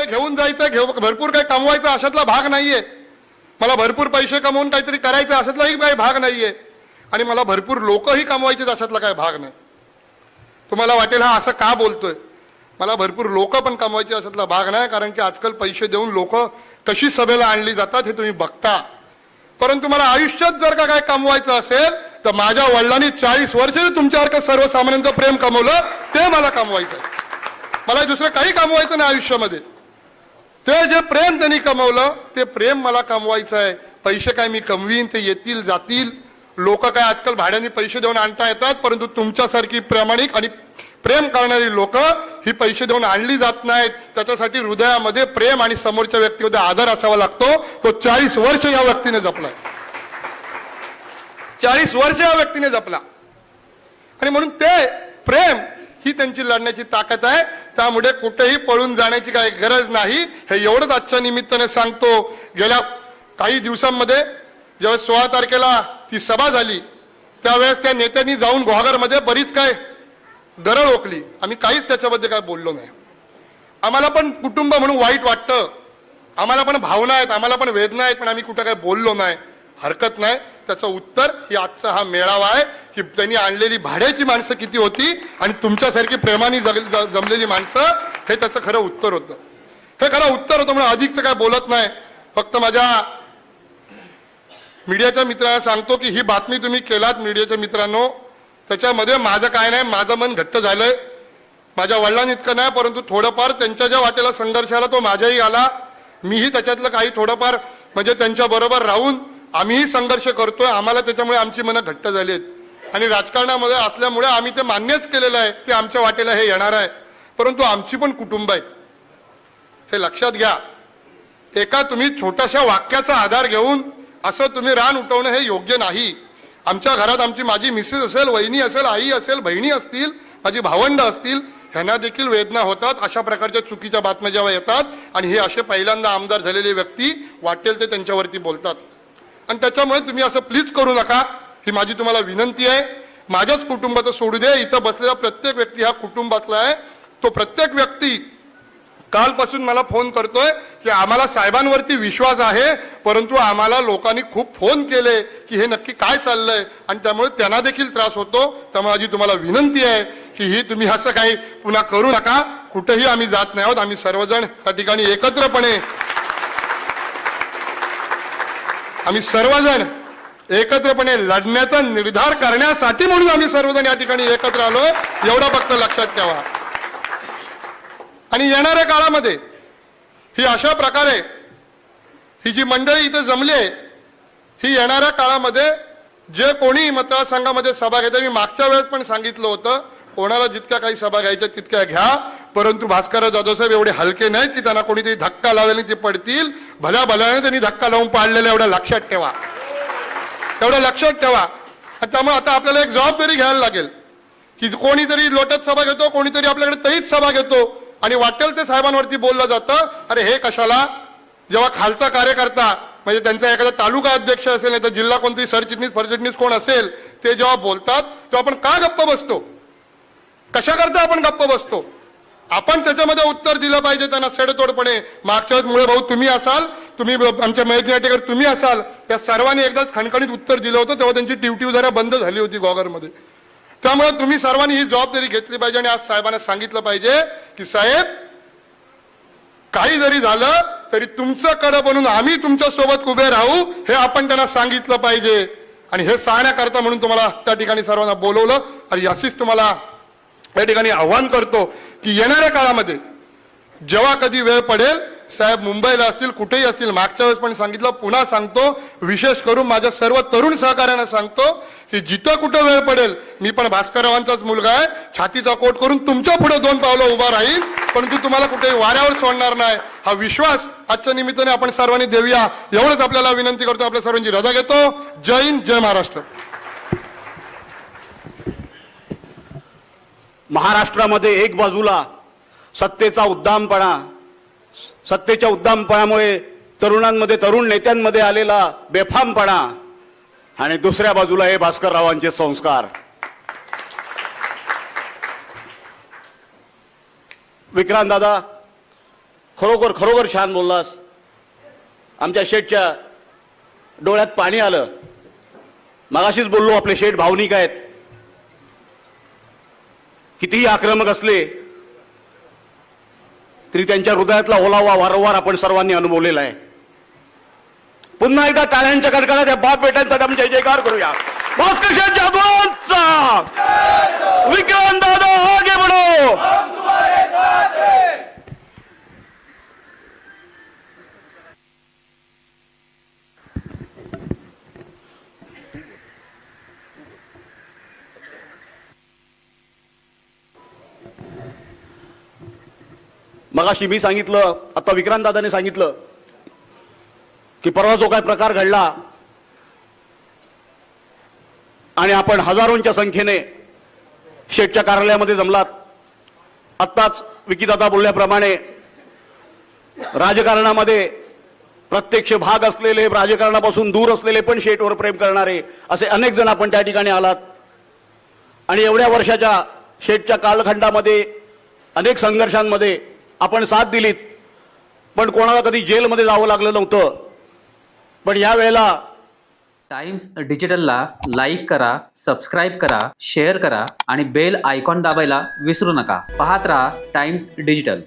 काय घेऊन जायचं घेऊ भरपूर काय कमवायचं अशातला भाग नाहीये. मला भरपूर पैसे कमवून काहीतरी करायचं अशातलाही काही भाग नाहीये. आणि मला भरपूर लोकही कमवायचे अशातला काही भाग नाही. तुम्हाला वाटेल हा असं का बोलतोय? मला भरपूर लोक पण कमवायचे अशातला भाग नाही कारण की आजकाल पैसे देऊन लोक कशी सभेला आणली जातात हे तुम्ही बघता. परंतु मला आयुष्यात जर का काय कमवायचं असेल तर माझ्या वडिलांनी चाळीस वर्ष तुमच्यासारखं सर्वसामान्यांचं प्रेम कमवलं ते मला कमवायचं आहे. मला दुसरं काही कमवायचं नाही आयुष्यामध्ये. ते जे प्रेम त्यांनी कमवलं ते प्रेम मला कमवायचं आहे. पैसे काय मी कमवीन ते येतील जातील. लोक काय आजकाल भाड्याने पैसे देऊन आणता येतात परंतु तुमच्यासारखी प्रामाणिक आणि प्रेम करणारी लोक ही पैसे देऊन आणली जात नाहीत. त्याच्यासाठी हृदयामध्ये प्रेम आणि समोरच्या व्यक्तीमध्ये आदर असावा लागतो. तो चाळीस वर्ष या व्यक्तीने जपलाय चाळीस वर्ष या व्यक्तीने जपला. आणि म्हणून ते प्रेम ही त्यांची लढण्याची ताकद आहे. त्यामुळे कुठेही पळून जाण्याची काही गरज नाही. हे एवढंच आजच्या निमित्ताने सांगतो. गेल्या काही दिवसांमध्ये जेव्हा सोळा तारखेला ती सभा झाली त्यावेळेस त्या नेत्यांनी जाऊन गुहागरमध्ये बरीच काय दरळ ओकली आम्ही काहीच त्याच्याबद्दल काय बोललो नाही. आम्हाला पण कुटुंब म्हणून वाईट वाटतं. आम्हाला पण भावना आहेत आम्हाला पण वेदना आहेत पण आम्ही कुठं काय बोललो नाही. हरकत नाही. त्याचं उत्तर ही आजचा हा मेळावा आहे की त्यांनी आणलेली भाड्याची माणसं किती होती आणि तुमच्यासारखी प्रेमाने जग- जमलेली माणसं हे त्याचं खरं उत्तर होतं. हे खरं उत्तर होतं म्हणून अधिकचं काय बोलत नाही. फक्त माझ्या मीडियाच्या मित्रांना सांगतो की ही बातमी तुम्ही केलात मीडियाच्या मित्रांनो. त्याच्यामध्ये माझं काय नाही माझं मन घट्ट झालंय. माझ्या वडिलांनी इतकं नाही परंतु थोडंफार त्यांच्या ज्या वाटेला संघर्ष आला तो माझ्याही आला. मीही त्याच्यातलं काही थोडंफार म्हणजे त्यांच्याबरोबर राहून आम्हीही संघर्ष करतोय आम्हाला त्याच्यामुळे आमची मनं घट्ट झाली आहेत. आणि राजकारणामध्ये असल्यामुळे आम्ही ते मान्यच केलेलं आहे की आमच्या वाटेला हे येणार आहे. परंतु आमची पण कुटुंब आहेत. हे लक्षात घ्या. एका तुम्ही छोट्याशा वाक्याचा आधार घेऊन असं तुम्ही रान उठवणं हे योग्य नाही. आमच्या घरात आमची माझी मिसेस असेल वहिनी असेल आई असेल बहिणी असतील माझी भावंड असतील ह्यांना देखील वेदना होतात. अशा प्रकारच्या चुकीच्या बातम्या जेव्हा येतात आणि हे असे पहिल्यांदा आमदार झालेले व्यक्ती वाटेल ते त्यांच्यावरती बोलतात. आणि त्याच्यामुळे तुम्ही असं प्लीज करू नका. ही माझी तुम्हाला विनंती आहे. माझ्याच कुटुंबाचं सोडू दे इथं बसलेला प्रत्येक व्यक्ती हा कुटुंबातला आहे. तो प्रत्येक व्यक्ती कालपासून मला फोन करतोय की आम्हाला साहेबांवरती विश्वास आहे परंतु आम्हाला लोकांनी खूप फोन केले की हे नक्की काय चाललंय आणि त्यामुळे त्यांना देखील त्रास होतो. त्यामुळे माझी तुम्हाला विनंती आहे की ही तुम्ही असं काही पुन्हा करू नका. कुठेही आम्ही जात नाही आहोत. आम्ही सर्वजण त्या ठिकाणी एकत्रपणे आम्ही सर्वजण एकत्रपणे लढण्याचा निर्धार करण्यासाठी म्हणून आम्ही सर्वजण या ठिकाणी एकत्र आलो एवढं फक्त लक्षात ठेवा. आणि येणाऱ्या काळामध्ये ही अशा प्रकारे ही जी मंडळी इथे जमली आहे ही येणाऱ्या काळामध्ये जे कोणी मतदारसंघामध्ये सभा घेते मी मागच्या वेळेस पण सांगितलं होतं कोणाला जितक्या काही सभा घ्यायच्या तितक्या घ्या. परंतु भास्कर जाधव साहेब एवढे हलके नाहीत की त्यांना कोणीतरी धक्का लावेल ते पडतील. भल्या भल्याने त्यांनी धक्का लावून पाडलेला एवढ्या लक्षात ठेवा. तेवढं लक्षात ठेवा. त्यामुळे आता आपल्याला एक जबाबदारी घ्यायला लागेल की कोणीतरी लोटत सभा घेतो कोणीतरी आपल्याकडे तईच सभा घेतो आणि वाटेल ते साहेबांवरती बोललं जातं अरे हे कशाला? जेव्हा खालचा कार्यकर्ता म्हणजे त्यांचा एखादा तालुका अध्यक्ष असेल नाही तर जिल्हा कोणतरी सरचिटणीस फरचिटणीस कोण असेल ते जेव्हा बोलतात तेव्हा आपण का गप्प बसतो? कशा करता आपण गप्प बसतो? आपण त्याच्यामध्ये उत्तर दिलं पाहिजे त्यांना सडतोडपणे. मागच्या वेळेस मुळे भाऊ तुम्ही असाल तुम्ही आमच्या महेश तुम्ही असाल त्या सर्वांनी एकदाच खणखणीत उत्तर दिलं होतं तेव्हा त्यांची ड्युटी जरा बंद झाली होती गॉगरमध्ये त्यामुळे तुम्ही सर्वांनी ही जबाबदारी घेतली पाहिजे आणि आज साहेबांना सांगितलं पाहिजे की साहेब काही जरी झालं तरी तुमचं कडं बनून आम्ही तुमच्यासोबत उभे राहू हे आपण त्यांना सांगितलं पाहिजे. आणि हे सांगण्याकरता म्हणून तुम्हाला त्या ठिकाणी सर्वांना बोलवलं. आणि अशीच तुम्हाला या ठिकाणी आव्हान करतो. की येणाऱ्या काळामध्ये जेव्हा कधी वेळ पडेल साहेब मुंबईला असतील कुठेही असतील मागच्या वेळेस पण सांगितलं पुन्हा सांगतो विशेष करून माझ्या सर्व तरुण सहकार्यांना सांगतो की जिथं कुठं वेळ पडेल मी पण भास्कररावांचाच मुलगा आहे छातीचा कोट करून तुमच्यापुढे दोन पावलं उभा राहील परंतु तुम्हाला कुठेही वाऱ्यावर सोडणार नाही. हा विश्वास आजच्या निमित्ताने आपण सर्वांनी देऊया. एवढंच आपल्याला विनंती करतो आपल्या सर्वांची रजा घेतो. जय हिंद जय महाराष्ट्र. महाराष्ट्रामध्ये एक बाजूला सत्तेचा उद्दामपणा सत्तेच्या उद्दामपणामुळे तरुणांमध्ये तरुण नेत्यांमध्ये आलेला बेफामपणा आणि दुसऱ्या बाजूला हे भास्कररावांचे संस्कार. विक्रांत दादा खरोखर खरोखर छान बोललास. आमच्या शेठच्या डोळ्यात पाणी आलं. मगाशीच बोललो आपले शेठ भावनिक आहेत. कितीही आक्रमक असले तरी त्यांच्या हृदयातला ओलावा वारंवार आपण सर्वांनी अनुभवलेला आहे. पुन्हा एकदा टाळ्यांच्या कडकडात या बाप बेटांसाठी आपण जय जयकार करूया. भास्कर शेठ जाधवांचा! विक्रांत दादा आगे बढो! मगाशी मी सांगितलं आता विक्रांत दादाने सांगितलं की परवा जो काय प्रकार घडला आणि आपण हजारोंच्या संख्येने शेठच्या कार्यालयामध्ये जमलात आत्ताच विकीदादा बोलल्याप्रमाणे राजकारणामध्ये प्रत्यक्ष भाग असलेले राजकारणापासून दूर असलेले पण शेठवर प्रेम करणारे असे अनेक जण आपण त्या ठिकाणी आलात. आणि एवढ्या वर्षाच्या शेठच्या कालखंडामध्ये अनेक संघर्षांमध्ये आपण साथ दिलीत. पण कोणाला कधी जेलमध्ये जावं लागलं नव्हतं. पण या वेळेला टाइम्स डिजिटलला लाईक करा सबस्क्राईब करा शेअर करा आणि बेल आयकॉन दाबायला विसरू नका. पाहत राहा टाइम्स डिजिटल.